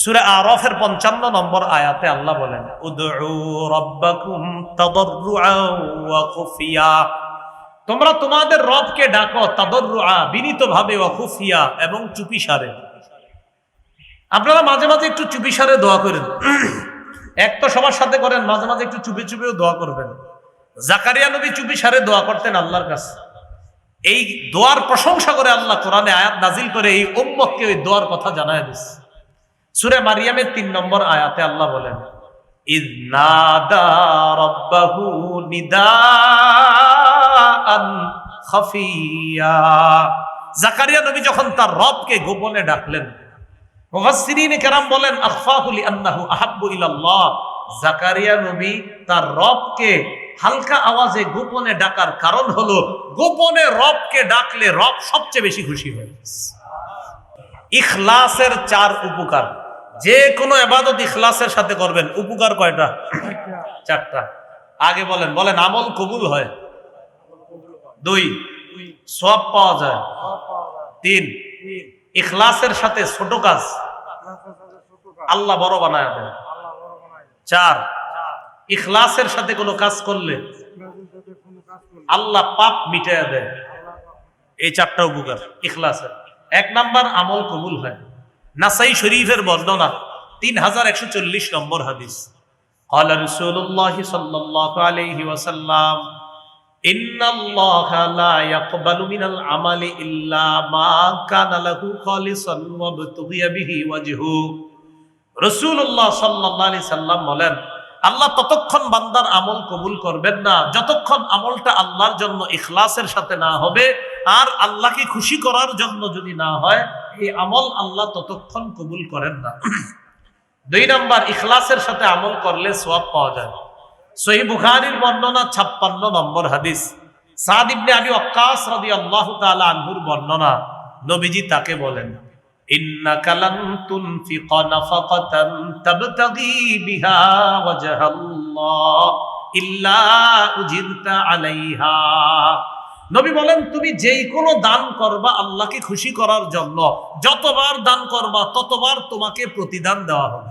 সুরে আরফের পঞ্চান্ন নম্বর আয়াতে আল্লাহ বলেন তোমরা তোমাদের রবকে ডাকো তাদাররুআ, বিনীতভাবে ওয়া খুফিয়া এবং চুপিসারে। আপনারা মাঝে মাঝে একটু চুপিসারে দোয়া করেন। এক তো সবার সাথে করেন, মাঝে মাঝে একটু চুপি চুপিও দোয়া করবেন। জাকারিয়া নবী চুপিসারে দোয়া করতেন আল্লাহর কাছে। এই দোয়ার প্রশংসা করে আল্লাহ কোরআনে আয়াত নাজিল করে এই উম্মতকে ওই দোয়ার কথা জানায় দিচ্ছে সুরে মারিয়ামের তিন নম্বর আয়াতে আল্লাহ বলেন জাকারিয়া নবী যখন তার রবকে গোপনে ডাকলেন বলেন জাকারিয়া নবী তার রবকে হালকা আওয়াজে গোপনে ডাকার কারণ হলো, গোপনে রবকে ডাকলে রব সবচেয়ে বেশি খুশি হয়। ইখলাসের চার উপকার। যে কোনো এবাদত ইখলাসের সাথে করবেন। উপকার কয়টা? চারটা। আগে বলেন বলেন, আমল কবুল হয়? দুই সব পাওয়া যায়? তিন, ইখলাসের সাথে ছোট কাজ? আল্লাহ বড় বানায় দেয় চার, ইখলাসের সাথে কোনো কাজ করলে আল্লাহ পাপ মিটাইয়া দেয়। এই চারটা উপকার, ইখলাসের। এক নাম্বার, আমল কবুল হয়। নাসাই শরীফের বর্ণনা তিন হাজার একশো চল্লিশ নম্বর হাদিস قال رسول الله صلى الله عليه وسلم إن الله لا يقبل من العمل إلا ما كان له خالصا وابتغي به وجهه রসুল্লাহ সাল্লাহ আলি সাল্লাম বলেন আল্লাহ ততক্ষণ বান্দার আমল কবুল করবেন না যতক্ষণ আমলটা আল্লাহর জন্য ইখলাসের সাথে না হবে আর আল্লাহকে খুশি করার জন্য যদি না হয়, এই আমল আল্লাহ ততক্ষণ কবুল করেন না। দুই নম্বর, ইখলাসের সাথে আমল করলে সোয়াব পাওয়া যায়। সহি বুখারির বর্ণনা ছাপ্পান্ন নম্বর হাদিস। সাদ ইবনে আবি তাআলা আনহুর বর্ণনা। নবীজি তাকে বলেন ইল্লা আলাইহা। নবী বলেন, তুমি যেই কোনো দান করবা আল্লাহকে খুশি করার জন্য। যতবার দান করবা, ততবার তোমাকে প্রতিদান দেওয়া হবে।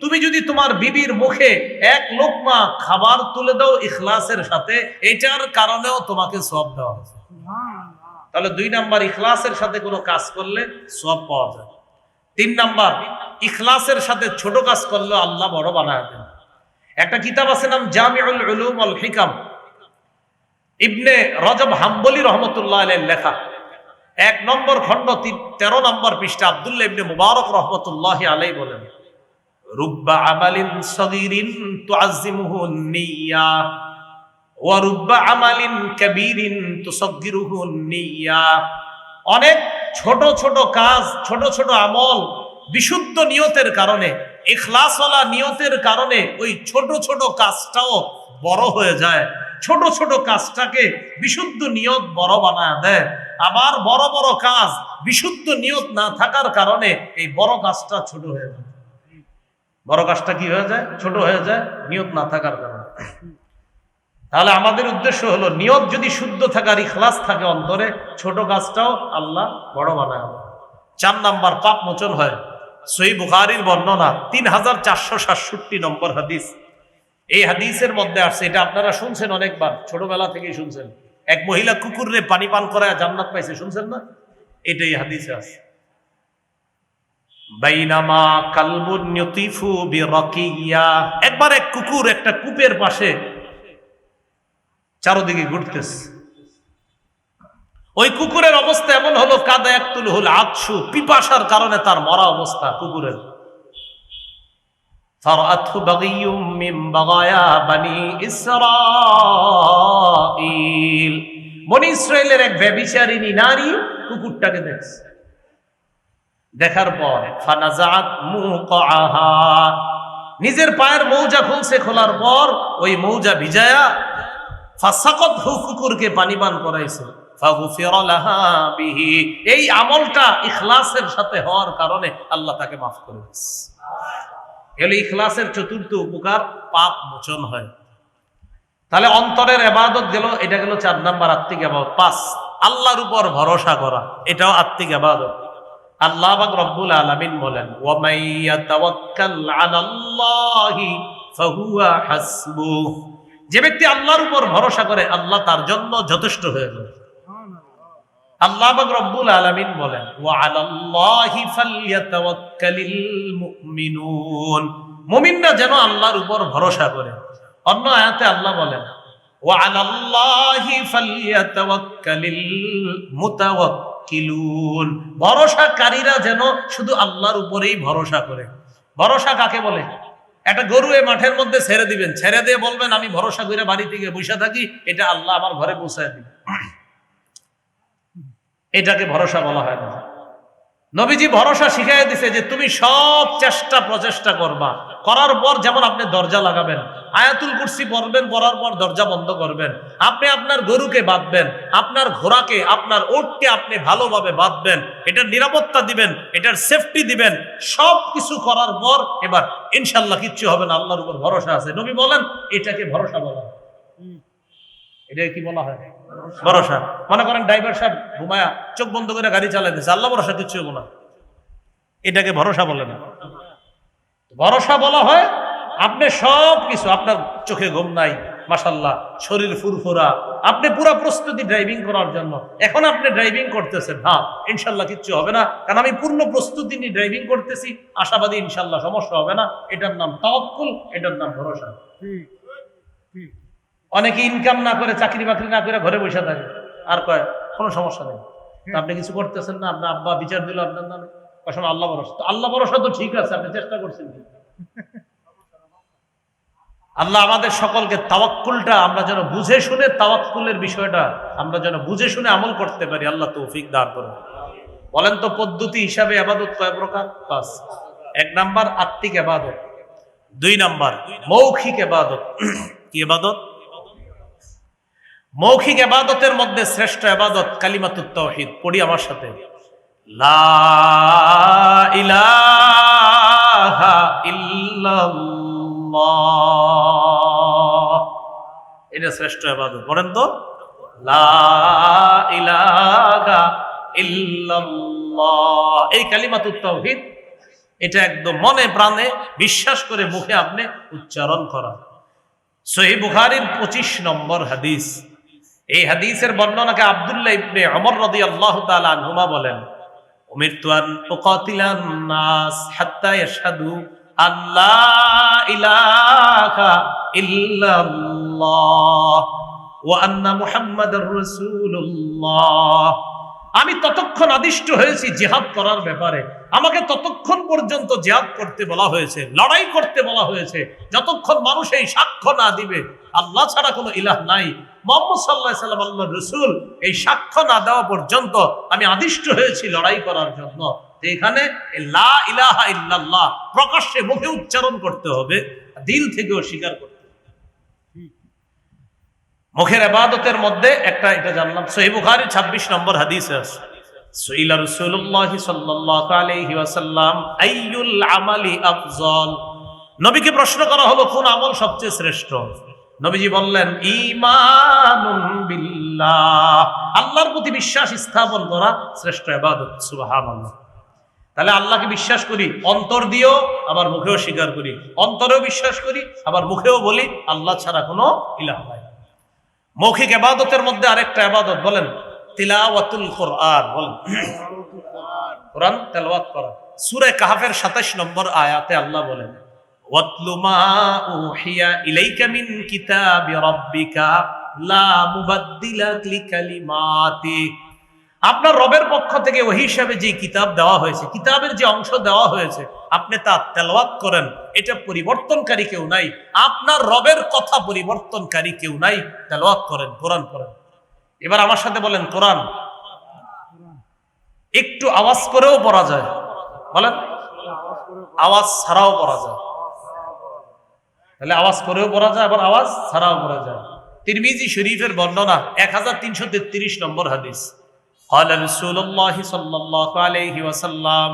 তুমি যদি তোমার বিবির মুখে এক লোকমা খাবার তুলে দাও ইখলাসের সাথে, এটার কারণেও তোমাকে সব দেওয়া হবে। তাহলে দুই নাম্বার, ইখলাসের সাথে কোনো কাজ করলে সব পাওয়া যায়। তিন নাম্বার, ইখলাসের সাথে ছোট কাজ করলে আল্লাহ বড় বানায় দেন। একটা কিতাব আছে নাম জামিউল উলুম আল হিকাম। ইবনে রজব হাম্বলি রহমতুল্লাহ আলের লেখা। এক নম্বর খণ্ড তেরো নম্বর পৃষ্ঠা আব্দুল্লাহ ইবনে মুবারক রহমতুল্লাহ আলাই বলেন, রুব্বা আমালিন সগীরিন তুআজ্জিমুহু নিয়্যা, ওয়া রুব্বা আমালিন কাবীরিন তুসাগগিরুহু নিয়্যা। অনেক ছোট ছোট কাজ, ছোট ছোট আমল বিশুদ্ধ নিয়তের কারণে ইখলাসওয়ালা নিয়তের কারণে ওই ছোট ছোট কাজটাও বড় হয়ে যায়। ছোট ছোট কাজটাকে বিশুদ্ধ নিয়ত বড় বানায় দেয়। আবার বড় বড় কাজ বিশুদ্ধ নিয়ত না থাকার কারণে এই বড় কাজটা ছোট হয়ে যায়। বড় কাজটা কি হয়ে যায়? ছোট হয়ে যায়, নিয়ত না থাকার কারণে। তাহলে আমাদের উদ্দেশ্য হলো, নিয়ত যদি শুদ্ধ থাকার ইখলাস থাকে অন্তরে, ছোট কাজটাও আল্লাহ বড় বানায় চার নাম্বার পাপ মোচন হয়। সই বুখারির বর্ণনা তিন হাজার চারশো সাতষট্টি নম্বর হাদিস। এই হাদিসের মধ্যে আসছে, এটা আপনারা শুনছেন অনেকবার, ছোটবেলা থেকেই শুনছেন। এক মহিলা কুকুরে পানি পান করায় জান্নাত পাইছে, শুনছেন না? এটাই হাদিসে আছে বাইনামা কালবুন ইউতিফু একবার এক কুকুর একটা কূপের পাশে চারোদিকে ঘুরতেছে। ওই কুকুরের অবস্থা এমন হলো, কাদা একতুল হল আতসু, পিপাসার কারণে তার মরা অবস্থা কুকুরের। এক ব্যবিচারিণী নারী কুকুরটাকে দেখছে। দেখার পর নিজের পায়ের মৌজা খুলছে, খোলার পর ওই মৌজা ভিজায়া ফাসাকত হু কুকুরকে পানি পান করাইছে। এই আমলটা ইখলাসের সাথে হওয়ার কারণে আল্লাহ তাকে মাফ করে এলো ইখলাসের চতুর্থ উপকার পাপ মোচন হয়। তাহলে অন্তরের এবাদত গেল, এটা গেল চার নাম্বার আত্মিক এবাদত পাঁচ, আল্লাহর উপর ভরসা করা, এটাও আত্মিক এবাদত আল্লাহ বাক রব্বুল আলামিন বলেন যে ব্যক্তি আল্লাহর উপর ভরসা করে, আল্লাহ তার জন্য যথেষ্ট হয়ে যায় আল্লাহ রব্বুল আলামিন বলেন মুমিনরা যেন আল্লাহর উপর ভরসা করে। অন্য আয়াতে আল্লাহ বলেন ভরসাকারীরা যেন শুধু আল্লাহর উপরেই ভরসা করে। ভরসা কাকে বলে? একটা গরু এ মাঠের মধ্যে ছেড়ে দিবেন। ছেড়ে দিয়ে বলবেন, আমি ভরসা করে বাড়ি থেকে বসে থাকি, এটা আল্লাহ আমার ঘরে পৌঁছায় দিবে। এটাকে ভরসা বলা হয় না। নবীজি ভরসা শিখাই দিছে যে তুমি সব চেষ্টা প্রচেষ্টা করবা। করার পর যেমন আপনি দরজা লাগাবেন, আয়াতুল কুরসি পড়বেন, পড়ার পর দরজা বন্ধ করবেন, আপনি আপনার গরুকে বাঁধবেন, আপনার ঘোড়াকে, আপনার ওটকে আপনি ভালোভাবে বাঁধবেন, এটার নিরাপত্তা দিবেন, এটার সেফটি দিবেন সব কিছু করার পর এবার ইনশাল্লাহ কিচ্ছু হবে না, আল্লাহর উপর ভরসা আছে। নবী বলেন, এটাকে ভরসা বলা হয়। এটাকে কি বলা হয়? ভরসা। মনে করেন ড্রাইভার সাহেব ঘুমায়া চোখ বন্ধ করে গাড়ি চালাইতেছে আল্লাহ ভরসা কিচ্ছু না এটাকে ভরসা বলে না। ভরসা বলা হয় আপনি সব কিছু আপনার চোখে ঘুম নাই মাসাল্লাহ শরীর ফুরফুরা, আপনি পুরো প্রস্তুতি ড্রাইভিং করার জন্য। এখন আপনি ড্রাইভিং করতেছেন। হ্যাঁ ইনশাল্লাহ কিচ্ছু হবে না। কারণ আমি পূর্ণ প্রস্তুতি নিয়ে ড্রাইভিং করতেছি। আশাবাদী ইনশাল্লাহ সমস্যা হবে না। এটার নাম তাওয়াক্কুল, এটার নাম ভরসা। অনেকে ইনকাম না করে চাকরি বাকরি না করে ঘরে বসে থাকে। আর কয় কোনো সমস্যা নেই। আপনি কিছু করতেছেন না আপনার আব্বা বিচার দিল আপনার নামে। কখন আল্লাহ ভরসা। তো আল্লাহ ভরসা তো ঠিক আছে আপনি চেষ্টা করছেন আল্লাহ আমাদের সকলকে তাওয়াক্কুলটা আমরা যেন বুঝে শুনে তাওয়াক্কুলের বিষয়টা আমরা যেন বুঝে শুনে আমল করতে পারি আল্লাহ তৌফিক দান করুন। বলেন তো পদ্ধতি হিসাবে আবাদত কয় প্রকার? পাঁচ। এক নাম্বার আত্মিক আবাদত। দুই নাম্বার মৌখিক আবাদত। কি আবাদত? মৌখিক আবাদতের মধ্যে শ্রেষ্ঠ আবাদত কালিমাতুত তাওহীদ। পড়ি আমার সাথে। লা এটা শ্রেষ্ঠ আবাদত বলেন তো? লা এই কালিমাতুত তাওহীদ, এটা একদম মনে প্রাণে, বিশ্বাস করে মুখে আপনি উচ্চারণ করা। সহি বুখারীর পঁচিশ নম্বর হাদিস। এই হাদিসের বর্ণনাকে আব্দুল্লাহ ইবনে ওমর রাদিয়াল্লাহু তাআলা আনহুমা বলেন আল্লাহ আমি ততক্ষণ আদিষ্ট হয়েছি জেহাদ করার ব্যাপারে। আমাকে ততক্ষণ পর্যন্ত জেহাদ করতে বলা হয়েছে, লড়াই করতে বলা হয়েছে। যতক্ষণ মানুষ এই সাক্ষ্য না দিবে, আল্লাহ ছাড়া কোনো ইলাহ নাই। মোহাম্মদ রসুল, এই সাক্ষ্য না দেওয়া পর্যন্ত আমি আদিষ্ট হয়েছি লড়াই করার জন্য। এখানে প্রকাশ্যে মুখে উচ্চারণ করতে হবে, দিল থেকেও স্বীকার করতে। মুখের আবাদতের মধ্যে একটা এটা জানলাম সহি বুখারী 26 নম্বর হাদিসে আছে। নবীকে প্রশ্ন করা হলো, কোন আমল সবচেয়ে শ্রেষ্ঠ? নবীজি বললেন বিল্লাহ। আল্লাহর প্রতি বিশ্বাস স্থাপন করা শ্রেষ্ঠ ইবাদত, সুবহানাল্লাহ। তাহলে আল্লাহকে বিশ্বাস করি, অন্তর দিয়েও আবার মুখেও স্বীকার করি, অন্তরেও বিশ্বাস করি, আবার মুখেও বলি, আল্লাহ ছাড়া কোনো ইলাহ নাই। মৌখিক এবাদতের মধ্যে আরেকটা আবাদত বলেন, তিলাওয়াতুল কোরআন। বলেন, কোরআন তেলাওয়াত করা। সূরা কাহফের 27 নম্বর আয়াতে আল্লাহ বলেন ওয়াতলু মা উহিয়া ইলাইকা মিন কিতাবি আপনার রবের পক্ষ থেকে ওই হিসাবে যে কিতাব দেওয়া হয়েছে, কিতাবের যে অংশ দেওয়া হয়েছে, আপনি তা তেলাওয়াত করেন, এটা পরিবর্তনকারী কেউ নাই। আপনার রবের কথা পরিবর্তনকারী কেউ নাই, তেলাওয়াত করেন, কোরআন করেন এবার আমার সাথে বলেন, কোরআন। একটু আওয়াজ করেও পড়া যায়। বলেন। আওয়াজ ছাড়াও পড়া যায়। তাহলে আওয়াজ করেও পড়া যায় আবার আওয়াজ ছাড়াও পড়া যায় তিরমিজি শরীফের বর্ণনা এক হাজার তিনশো তেত্রিশ নম্বর হাদিস قال رسول الله صلى الله عليه وسلم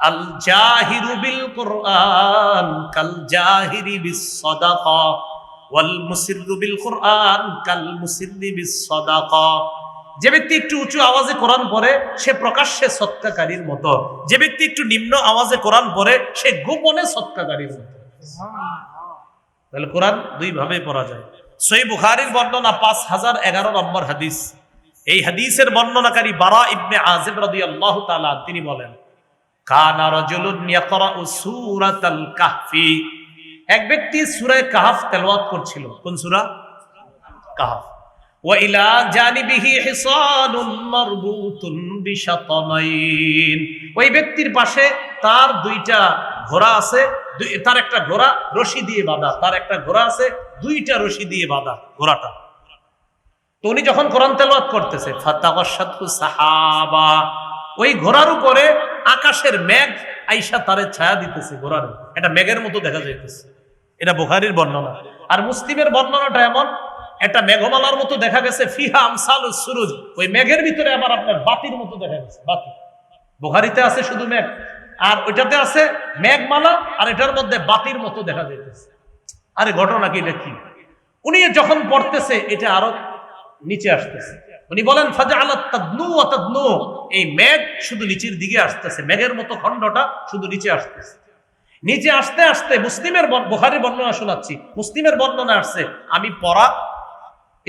الجاهر بالقرآن كالجاهر بالصدقة ওয়াল মুসিররু বিল কুরআন কাল মুসিররি বিস সাদাকা যে ব্যক্তি একটু উঁচু আওয়াজে কোরআন পড়ে সে প্রকাশ্যে সৎকাকারীর মতো যে ব্যক্তি একটু নিম্ন আওয়াজে কোরআন পড়ে সে গোপনে সৎকাকারীর মতো তাহলে কোরআন দুই ভাবে পড়া যায়। সই বুখারির বর্ণনা পাঁচ হাজার এগারো নম্বর হাদিস। এই হাদিসের বর্ণনাকারী বারা ইবনে আজেব রাদিয়াল্লাহু তাআলা তিনি বলেন, কানা রাজুলুন কাহফি। এক ব্যক্তি সূরা কাহফ তেলাওয়াত করছিল। কোন সূরা? কাহফ। ইলা জানিবিহি ওই ব্যক্তির পাশে তার দুইটা ঘোড়া আছে তার একটা ঘোড়া রশি দিয়ে বাঁধা, তার একটা ঘোড়া আছে, দুইটা রশি দিয়ে বাঁধা ঘোড়াটা। তো উনি যখন কোরআন তেলাওয়াত করতেছে সাহাবা, ওই ঘোড়ার উপরে আকাশের মেঘ আইসা তারে ছায়া দিতেছে ঘোড়ার এটা মেঘের মতো দেখা যাইতেছে। এটা বুখারীর বর্ণনা। আর মুসলিমের বর্ণনাটা এমন, একটা মেঘমালার মতো দেখা গেছে, ফিহা আমসাল সুরুজ। ওই মেঘের ভিতরে আবার আপনার বাতির মতো দেখা গেছে, বাতি। বুখারিতে আছে শুধু মেঘ। আর ওইটাতে আছে মেঘমালা, আর এটার মধ্যে বাতির মতো দেখা যাইতেছে। আরে ঘটনা কি, এটা কি? উনি যখন পড়তেছে, এটা আরও নিচে আসতেছে। উনি বলেন ফাজা আলাত তাদনু তাদনু। এই মেঘ শুধু নিচের দিকে আসতেছে, মেঘের মতো খণ্ডটা শুধু নিচে আসতেছে। নিচে আসতে আসতে মুসলিমের বর- বর্ণনা শোনাচ্ছি। মুসলিমের বর্ণনা আসছে, আমি পড়া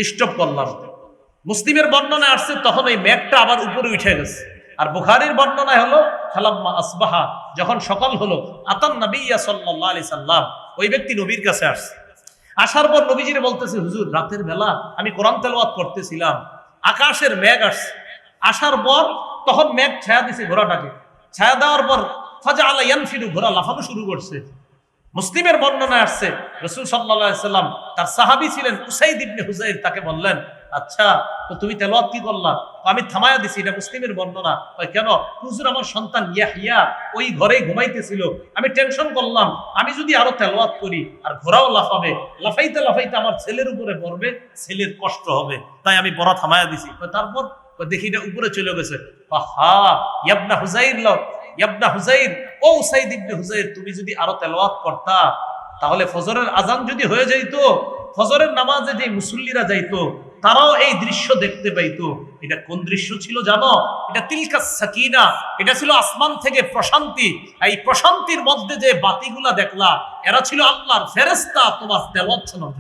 স্টপ করলাম। মুসলিমের বর্ণনা আসছে, তখন ওই মেঘটা আবার উপরে উঠে গেছে। আর বুখারীর বর্ণনায় হলো খালাম্মা আসবাহা, যখন সকাল হলো, আতান নবিয়া সাল্লাল্লাহু আলাইহি সাল্লাম, ওই ব্যক্তি নবীর কাছে আসছে। আসার পর নবীজিরে বলতেছে, হুজুর, রাতের বেলা আমি কোরআন তেলাওয়াত করতেছিলাম, আকাশের মেঘ আসছে। আসার পর তখন মেঘ ছায়া দিছে ঘোড়াটাকে। ছায়া দেওয়ার পর ফাজা আল্লাহ ইয়ানফিরু, ঘোড়া লাফানো শুরু করছে। মুসলিমের বর্ণনা আসছে, রসুল সাল্লাহ সাল্লাম তার সাহাবি ছিলেন উসাইদ ইবনে হুজাইর তাকে বললেন আচ্ছা তো তুমি তেলাওয়াত কি করলা? আমি থামায়া দিছি, এটা মুসলিমের বর্ণনা। কেন? হুজুর আমার সন্তান ইয়াহিয়া, ওই ঘরেই ঘুমাইতেছিল। আমি টেনশন করলাম, আমি যদি আরও তেলাওয়াত করি, আর ঘোড়াও লাফাবে, লাফাইতে লাফাইতে আমার ছেলের উপরে পড়বে, ছেলের কষ্ট হবে। তাই আমি পড়া থামায়া দিছি। তারপর? দেখি এটা উপরে চলে গেছে। হা, ইয়াবনা হুজাইর ল, ইয়াবনা হুজাইর। ও উসাইদ ইবনে হুজাইর, তুমি যদি আরও তেলাওয়াত করতা, তাহলে ফজরের আজান যদি হয়ে যাইতো, ফজরের নামাজে যে মুসল্লিরা যাইতো তারাও এই দৃশ্য দেখতে পাইতো। এটা কোন দৃশ্য ছিল জানো? এটা তিলকা সাকিনা এটা ছিল আসমান থেকে প্রশান্তি। এই প্রশান্তির মধ্যে যে বাতিগুলা দেখলা এরা ছিল আল্লাহর ফেরেস্তা তোমার শোনার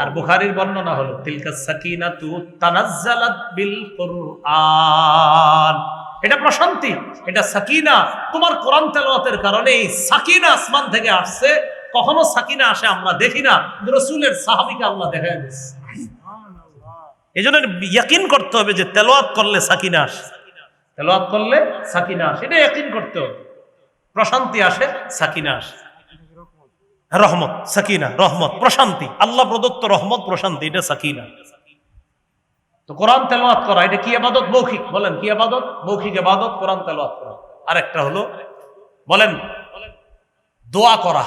আর বুখারীর বর্ণনা হলো তিলকা সাকিনাতু তানাজ্জালাত বিল কুরআন। এটা প্রশান্তি এটা সাকিনা। তোমার কোরআন তেলাওয়াতের কারণে এই সাকিনা আসমান থেকে আসছে কখনো সাকিনা আসে, আমরা দেখি না। রসুলের সাহাবিকে আল্লাহ দেখা দিচ্ছে এই জন্য ইয়াকিন করতে হবে যে তেলোয়াত করলে সাকিনা আসে। তেলাওয়াত করলে সাকিনা আসে। এটা ইয়াকিন করতে হবে। প্রশান্তি আসে, সাকিনা আসে। রহমত, সাকিনা, রহমত, প্রশান্তি। আল্লাহ প্রদত্ত রহমত, প্রশান্তি, এটা সাকিনা। তো কোরআন তেলাওয়াত করা, এটা কি আবাদত? মৌখিক। বলেন, কি আবাদত? মৌখিক আবাদত, কোরআন তেলাওয়াত করা। আরেকটা হলো, বলেন, দোয়া করা।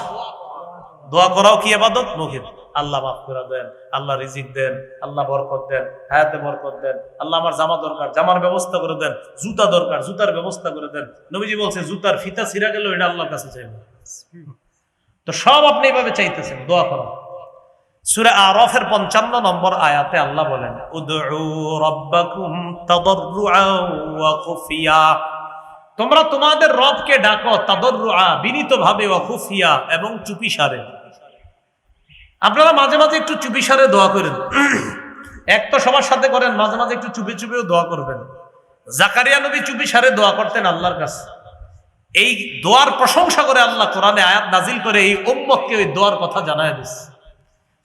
দোয়া করাও কি আবাদত? মৌখিক আল্লাহ মাফ করে দেন, আল্লাহ রিজিক দেন, আল্লাহ বরকত দেন, হায়াতে বরকত দেন, আল্লাহ আমার জামা দরকার, জামার ব্যবস্থা করে দেন, জুতা দরকার, জুতার ব্যবস্থা করে দেন। নবীজি বলছে জুতার ফিতা ছিঁড়া গেলেও এটা আল্লাহর কাছে চাইবে। তো সব আপনি এভাবে চাইতেছেন, দোয়া করা। সুরে আরফের পঞ্চান্ন নম্বর আয়াতে আল্লাহ বলেন তোমরা তোমাদের রবকে ডাকো তাদাররুআ, বিনীতভাবে ওয়া খুফিয়া এবং চুপিসারে আপনারা মাঝে মাঝে একটু চুপিসারে দোয়া করেন। এক তো সবার সাথে করেন, মাঝে মাঝে একটু চুপি চুপিও দোয়া করবেন। জাকারিয়া নবী চুপিসারে দোয়া করতেন আল্লাহর কাছে। এই দোয়ার প্রশংসা করে আল্লাহ কোরআনে আয়াত নাজিল করে এই উম্মতকে ওই দোয়ার কথা জানায় দিচ্ছে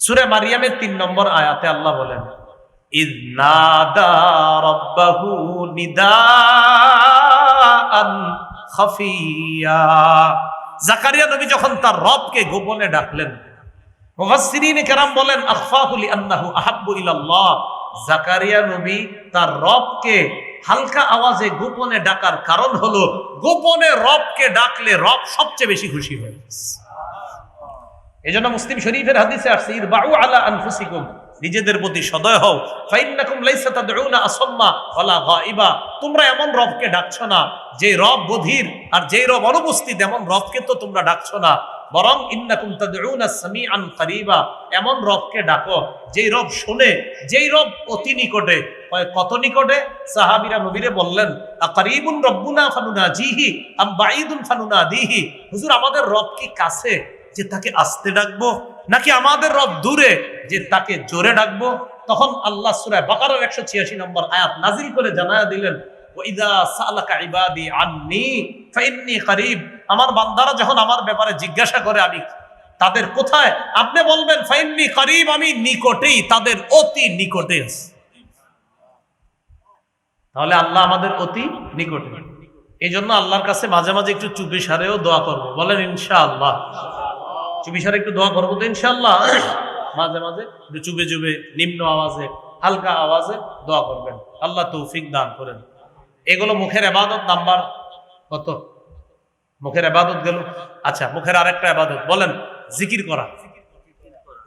সুরে মারিয়ামের তিন নম্বর আয়াতে আল্লাহ বলেন জাকারিয়া নবী যখন তার রবকে গোপনে ডাকলেন হালকা আওয়াজে গোপনে ডাকার কারণ গোপনে ডাকলে রব সবচেয়ে বেশি খুশি হয়। এই জন্য মুসলিম নিজেদের প্রতি সদয় হও। ফাইন্নাকুম তোমরা এমন রবকে ডাকছো না যে রব বধির আর যে রব অনুপস্থিত, এমন রবকে তো তোমরা ডাকছো না। বরং সামিআন কারীবা, এমন রবকে ডাকো, যেই রব শুনে, যেই রব অতি নিকটে। কত নিকটে? সাহাবীরা নবীরে বললেন, আকারিবুন রব্বুনা ফানুনাজিহি, আম বাঈদুন ফানুনাদিহি? হুজুর, আমাদের রব কি কাছে যে তাকে আস্তে ডাকবো, নাকি আমাদের রব দূরে যে তাকে জোরে ডাকবো? তখন আল্লাহ সূরা বাকারার 186 নম্বর আয়াত নাজিল করে জানায়া দিলেন আমার বান্দারা যখন আমার ব্যাপারে জিজ্ঞাসা করে আমি তাদের কোথায়, আপনি বলবেন, ফাইন্নি করিব আমি নিকটেই, তাদের অতি নিকটে তাহলে আল্লাহ আমাদের অতি নিকটে। এই জন্য আল্লাহর কাছে মাঝে মাঝে একটু চুপি সারেও দোয়া করব। বলেন, ইনশাআল্লাহ। চুপি সারে একটু দোয়া করব তো, ইনশাআল্লাহ। মাঝে মাঝে চুপে চুপে নিম্ন আওয়াজে, হালকা আওয়াজে দোয়া করবেন। আল্লাহ তৌফিক দান করেন। এগুলো মুখের এবাদত নাম্বার কত? মুখের এবাদত গেল। আচ্ছা মুখের আরেকটা এবাদত বলেন, জিকির করা।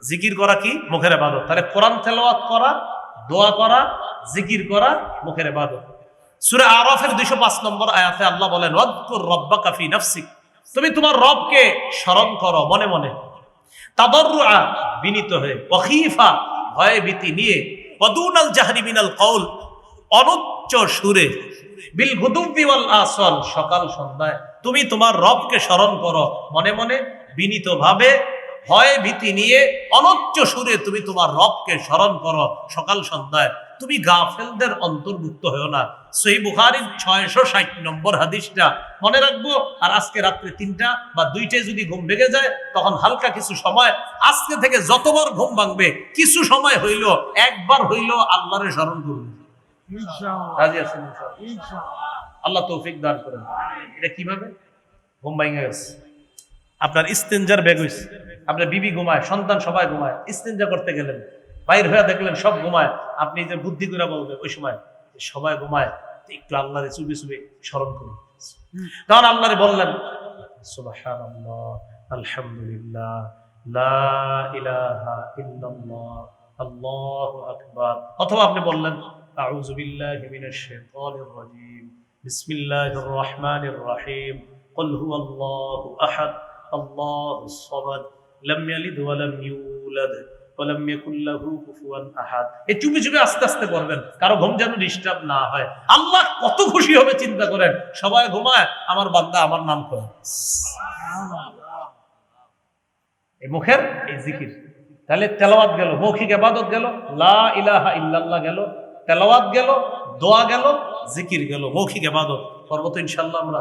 জিকির করা কি? মুখের এবাদত তাহলে কোরআন তেলাওয়াত করা, দোয়া করা, জিকির করা, মুখের এবাদত সূরা আরাফের 205 নম্বর আয়াতে আল্লাহ বলেন, ওয়াদকুর রাব্বাকা ফি তুমি তোমার রবকে স্মরণ করো মনে মনে। তাদাররুআ, বিনীত হয়ে। ওয়াখিফা, ভয়ে ভীতি নিয়ে। ওয়াদুনাল জাহরি মিনাল কওল। অনুচ্চ সুরে, বিল গুদুব্বি ওয়াল আসল সকাল সন্ধ্যায়। তুমি তোমার রবকে স্মরণ করো। মনে মনে বিনীতভাবে ভয় ভীতি নিয়ে অনুচ্চ সুরে তুমি তোমার রবকে স্মরণ করো সকাল সন্ধ্যায়। তুমি গাফেলদের অন্তর্ভুক্ত হও না। সেই বুখারির ছয়শো ষাট নম্বর হাদিসটা মনে রাখব। আর আজকে রাত্রে তিনটা বা দুইটায় যদি ঘুম ভেঙে যায়, তখন হালকা কিছু সময়, আজকে থেকে যতবার ঘুম ভাঙবে, কিছু সময় হইল, একবার হইল আল্লাহরে স্মরণ করবে রাজি আছেন আল্লাহ তৌফিক দান করেন। এটা কীভাবে? ঘুম ভাঙে গেছে। আপনার ইস্তেঞ্জার ব্যাগ হইছে। আপনার বিবি ঘুমায় সন্তান সবাই ঘুমায়। ইস্তেঞ্জা করতে গেলেন বাইর হয়ে দেখলেন সব ঘুমায়। আপনি যে বুদ্ধি করে বলবেন ওই সময় সবাই ঘুমায় একটু আল্লাহরে চুপি চুপি স্মরণ করুন। তখন আল্লাহরে বললেন সুবহানাল্লাহ আলহামদুলিল্লাহ লা ইলাহা ইল্লাল্লাহ আল্লাহু আকবার। অথবা আপনি বললেন আউযু বিল্লাহি মিনাশ শাইতানির রাজীম বিসমিল্লাহির রহমানির রহিম قل هو الله احد الله الصمد لم يلد ولم يولد ولم يكن له كفوا احد এই চুপি চুপি আস্তে আস্তে পড়বেন কারো ঘুম যেন ডিস্টার্ব না হয় আল্লাহ কত খুশি হবে চিন্তা করেন সবাই ঘুমায় আমার বান্দা আমার নাম করে এই মুখের এই জিকির তাহলে তেলাওয়াত গেল মৌখিক আবাদত গেল লা ইলাহা ইল্লাল্লাহ গেল তেলাওয়াত গেল, দোয়া গেল, জিকির গেল, মৌখিক আবাদত করব তো ইনশাল্লাহ আমরা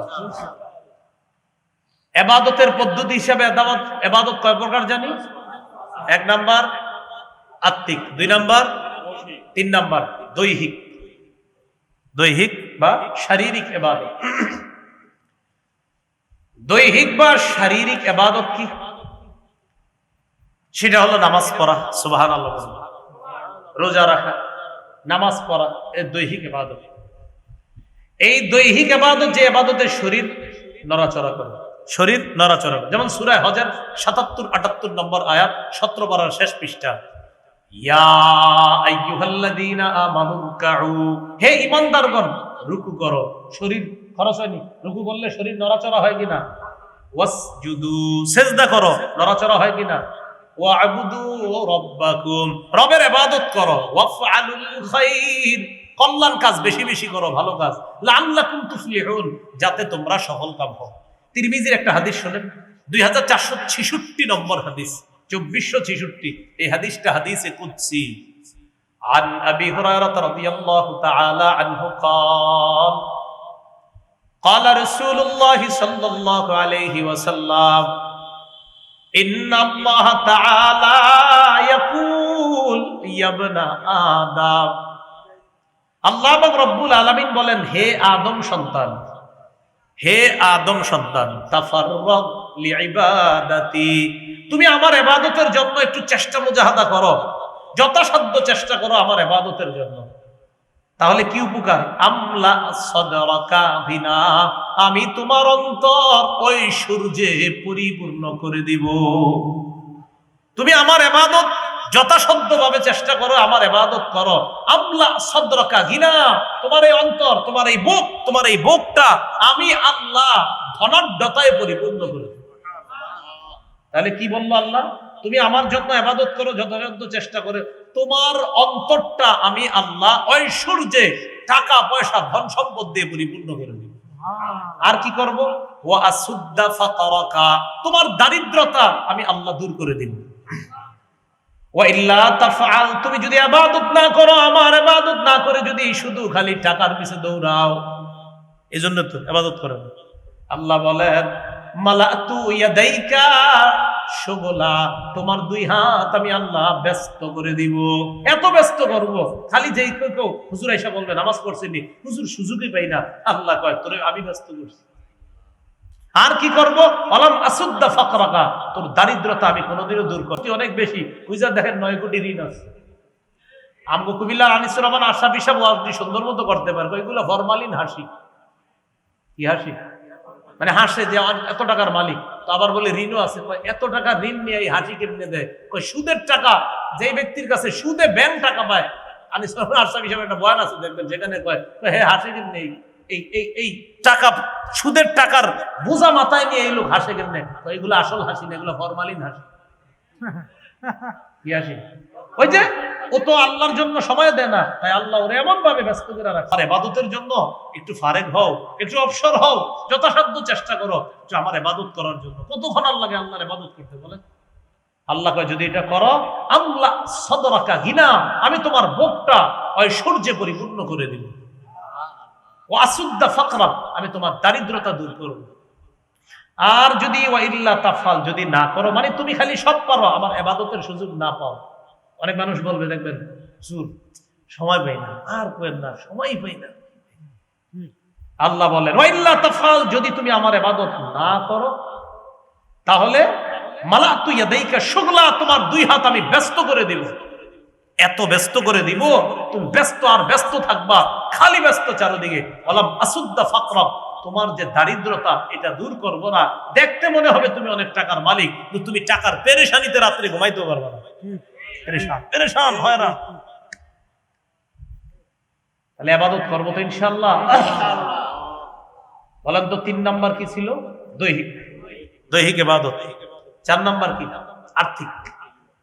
এবাদতের পদ্ধতি হিসাবে এবাদত কয় প্রকার জানি? এক নাম্বার, আত্মিক। দুই নাম্বার, তিন নাম্বার, দৈহিক। দৈহিক বা শারীরিক এবাদত। দৈহিক বা শারীরিক এবাদত কি? সেটা হলো নামাজ পড়া আল্লাহ রোজা রাখা। নামাজ পড়া দৈহিক এবাদত এই দৈহিক এবাদত যে এবাদতের শরীর নড়াচড়া করে, শরীর নড়াচড়া করে। যেমন সুরায় হজের সাতাত্তর, আটাত্তর নম্বর আয়াত, সতেরো পারার শেষ পৃষ্ঠা। হে ঈমানদারগণ রুকু করো। শরীর খরচ হয়নি। রুকু করলে শরীর নড়াচড়া হয় কিনা? ওয়াসজুদু, সেজদা করো। নড়াচড়া হয় কিনা? রবের ইবাদত করো ওয়াফআলুল খাইর কল্যাণ কাজ বেশি বেশি করো ভালো কাজ লাআল্লাকুম তুফলিহুন যাতে তোমরা সফল কাম হও তিরমিজির একটা হাদিস শোনেন দুই হাজার চারশো ছেষট্টি নম্বর হাদিস চব্বিশশো ছেষট্টি এই হাদিসটা হাদিসে কুদসি عن أبي هريرة رضي الله تعالى عنه قال قال رسول الله صلى الله عليه وسلم আল্লাহ রব্বুল আলামিন বলেন, হে আদম সন্তান, হে আদম সন্তান তুমি আমার ইবাদতের জন্য একটু চেষ্টা মুজাহাদা করো। যথাসাধ্য চেষ্টা করো আমার ইবাদতের জন্য। তাহলে কি উপকার? আমলা সদরাকা আমি তোমার অন্তর ওই সূর্যে পরিপূর্ণ করে দিব। তুমি আমার এবাদত যথাসাধ্য ভাবে চেষ্টা করো, আমার এবাদত করো। আমলা সদ্রকা ঘিনা তোমার এই অন্তর, তোমার এই বুক, তোমার এই বুকটা আমি আল্লাহ ধনাঢ্যতায় পরিপূর্ণ করে। তাহলে কি বলল আল্লাহ? তুমি আমার জন্য আবাদত করো যথাযথ চেষ্টা করে তোমার অন্তরটা আমি আল্লাহ ঐশ্বর্যে টাকা পয়সা ধন সম্পদ দিয়ে পরিপূর্ণ করে দিব। আর কি করব? ওয়া আসুদ্দা ফাকারাকা তোমার দারিদ্রতা আমি আল্লাহ দূর করে দিব। তুমি যদি ইবাদত না করো আমার ইবাদত না করে যদি শুধু খালি টাকার পিছে দৌড়াও। এজন্য তো ইবাদত করো আল্লাহ বলেন মালাতু ইয়াদাইকা তোমার দুই হাত আমি আল্লাহ ব্যস্ত করে দিব। এত ব্যস্ত করব? খালি যেই কেউ হুজুর বলবে, নামাজ পড়ছেনি হুজুর সুযোগই পাই না। আল্লাহ কয়, তোরে আমি ব্যস্ত করছি। আর কি করব? অলাম আসুদ্দা তোর দারিদ্রতা আমি কোনোদিনও দূর করছি অনেক বেশি। বুঝা দেখেন নয় কোটি ঋণ আছে। আমগো কুমিল্লার আনিসুর রহমান আশা ওয়াজটি সুন্দর মতো করতে পারব। এগুলো ফরমালিন হাসি। কি হাসি? মানে হাসে যে এত টাকার মালিক? তো আবার বলে, ঋণও আছে। এত টাকা ঋণ নিয়ে এই হাসি কেমনে দেয়? কয়, সুদের টাকা, যেই ব্যক্তির কাছে সুদে ব্যাংক টাকা পায়। রহমান আশা হিসাবে একটা বয়ান আছে, দেখবেন যেখানে কয় হ্যাঁ হাসি কেমনে? এই এই এই টাকা, সুদের টাকার বোঝা মাথায় নিয়ে এই লোক হাসে কেমনে? তো এগুলো আসল হাসি না, এগুলো ফরমালিন হাসি। কি হাসি? ওই যে ও তো আল্লাহর জন্য সময় দেয় না। তাই আল্লাহ ওরে এমন ভাবে ব্যস্ত করে রাখে। আর এবাদতের জন্য একটু ফারেক হও, একটু অবসর হও, যথাসাধ্য চেষ্টা করো, যে আমার এবাদত করার জন্য। কতক্ষণ আল্লাহকে আল্লাহর এবাদত করতে বলে? আল্লাহ কয়, যদি এটা করো আল্লাহ সদরাকা গিনা আমি তোমার বুকটা ঐশ্বর্যে পরিপূর্ণ করে দিব। ও আসুদ্দা ফাকরা আমি তোমার দারিদ্রতা দূর করব। আর যদি ওয়া ইল্লা তাফাল, যদি না করো মানে তুমি খালি সব পারো, আমার এবাদতের সুযোগ না পাও। অনেক মানুষ বলবে, দেখবেন চুর সময় পাই না, আর পেন না, সময় পাই না। আল্লাহ বলেন যদি তুমি আমার এবাদত না করো, তাহলে মালা তুই দেইকা শুগলা তোমার দুই হাত আমি ব্যস্ত করে দিব। এত ব্যস্ত করে দিব, তুমি ব্যস্ত আর ব্যস্ত থাকবা, খালি ব্যস্ত চারদিকে। অলাম আসুদ্দা ফাকরা, তোমার যে দারিদ্রতা, এটা দূর করব না। দেখতে মনে হবে তুমি অনেক টাকার মালিক তুমি টাকার পেরেশানিতে রাত্রে ঘুমাইতে পারবে না। পেরেশান। পেরেশান না। তাহলে আবাদত করব তো ইনশাল্লাহ বলেন তো তিন নাম্বার কি ছিল? দৈহিক। দৈহিক এবাদত চার নাম্বার কি? আর্থিক।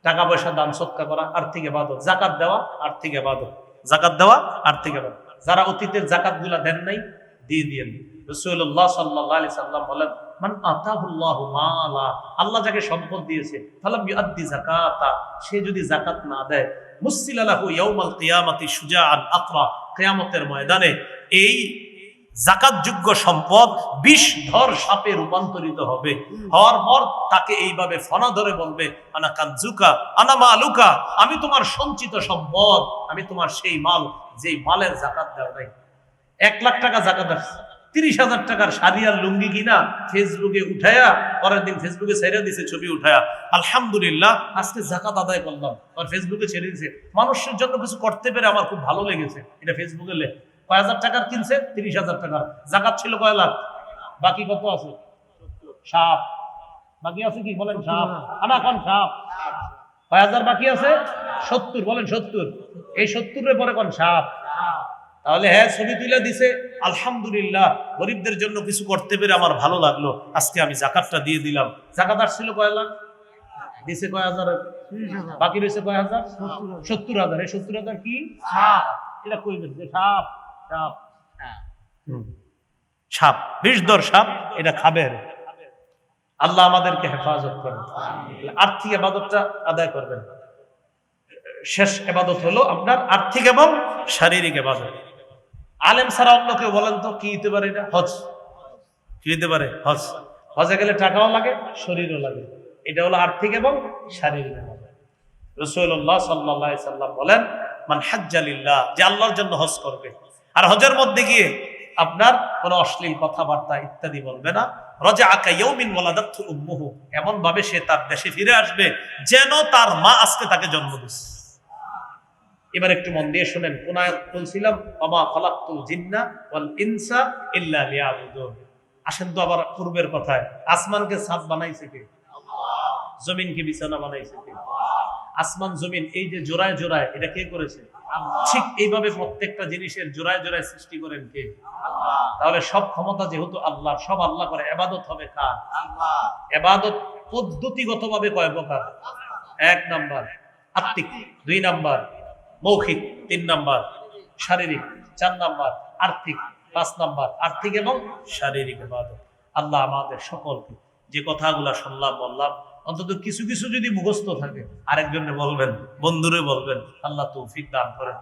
টাকা পয়সা দান সৎকা করা আর্থিক এবাদত জাকাত দেওয়া আর্থিক এবাদত জাকাত দেওয়া আর্থিক এবাদত যারা অতীতের জাকাতগুলা দেন নাই দিয়ে দিয়েন। রসুল্লাহ সাল্লাহ আলি সাল্লাম বলেন মান আতাহুল্লাহ মালা আল্লাহ যাকে সম্পদ দিয়েছে ফালাম ইউআদ্দি যাকাতা সে যদি জাকাত না দেয় মুসিল আলাহু ইয়াউমাল কিয়ামাতি সুজাআন আকরা কিয়ামতের ময়দানে এই জাকাতযোগ্য সম্পদ বিষ ধর সাপে রূপান্তরিত হবে। হওয়ার পর তাকে এইভাবে ফনা ধরে বলবে আনা কানজুকা আনা মালুকা আমি তোমার সঞ্চিত সম্পদ আমি তোমার সেই মাল যেই মালের জাকাত দেওয়া নাই। এক লাখ টাকা জাকাত আসছে তিরিশ হাজার টাকার শাড়ি আর লুঙ্গি কিনা ফেসবুকে উঠায়া পরের দিন ফেসবুকে ছেড়ে দিছে ছবি উঠায়া। আলহামদুলিল্লাহ আজকে জাকাত আদায় করলাম। আর ফেসবুকে ছেড়ে দিছে। মানুষের জন্য কিছু করতে পেরে আমার খুব ভালো লেগেছে। এটা ফেসবুকে লেখ কয় হাজার টাকার কিনছে? তিরিশ হাজার টাকার। জাকাত ছিল কয় লাখ? বাকি কত আছে? সাপ বাকি আছে কি? বলেন সাপ আনা কোন সাপ কয় হাজার বাকি আছে? সত্তর। বলেন সত্তর। এই সত্তরের পরে কোন সাপ তাহলে হ্যাঁ ছবি তুলে দিছে আলহামদুলিল্লাহ গরিবদের জন্য কিছু করতে পেরে আমার ভালো লাগল। আজকে আমি জাকাতটা দিয়ে দিলাম। জাকাত আসছিল কয় লাখ দিছে কয় হাজার? বাকি রয়েছে কয় হাজার? সত্তর হাজার। এই সত্তর হাজার কি? সাপ। এটা কই সাপ সাপ। হুম। সাপ। বিষধর সাপ এটা খাবে আল্লাহ আমাদেরকে হেফাজত করেন। আর্থিক এবাদতটা আদায় করবেন। শেষ এবাদত হলো আপনার আর্থিক এবং শারীরিক এবাদত আলেম ছাড়া অন্য কেউ বলেন তো, কি হতে পারে এটা? হজ। কি হতে পারে? হজ। হজে গেলে টাকাও লাগে, শরীরও লাগে। এটা হলো আর্থিক এবং শারীরিক রসুল্লাহ সাল্লাহ সাল্লাম বলেন, মান হাজ্জালিল্লাহ যে আল্লাহর জন্য হজ করবে। আর হজের মধ্যে গিয়ে আপনার কোনো অশ্লীল কথাবার্তা ইত্যাদি বলবে না। রজা আকা ইয়ৌমিন ওয়ালাদাতহু উম্মুহু। ভাবে সে তার দেশে ফিরে আসবে, যেন তার মা আজকে তাকে জন্ম দিচ্ছে এবার একটু মন দিয়ে শুনেন কোন আসেন তো আবার পূর্বের কথায়, আসমানকে ছাদ বানাইছে কে? জমিনকে বিছানা বানাইছে কে? আসমান, জমিন, এই যে জোড়ায় জোড়ায়, এটা কে করেছে? ঠিক এইভাবে প্রত্যেকটা জিনিসের জোড়ায় জোড়ায় সৃষ্টি করেন কে? তাহলে সব ক্ষমতা যেহেতু আল্লাহ সব আল্লাহ করে, এবাদত হবে কার? এবাদত পদ্ধতিগতভাবে কয় প্রকার? এক নাম্বার, আত্মিক, দুই নাম্বার মৌখিক তিন নাম্বার, শারীরিক চার নাম্বার, আর্থিক পাঁচ নাম্বার, আর্থিক এবং শারীরিক ইবাদত। আল্লাহ আমাদের সকলকে যে কথাগুলা শুনলাম, বললাম, অন্তত কিছু কিছু যদি মুখস্থ থাকে আরেকজনে বলবেন, বন্ধুরে বলবেন, আল্লাহ তৌফিক দান করেন।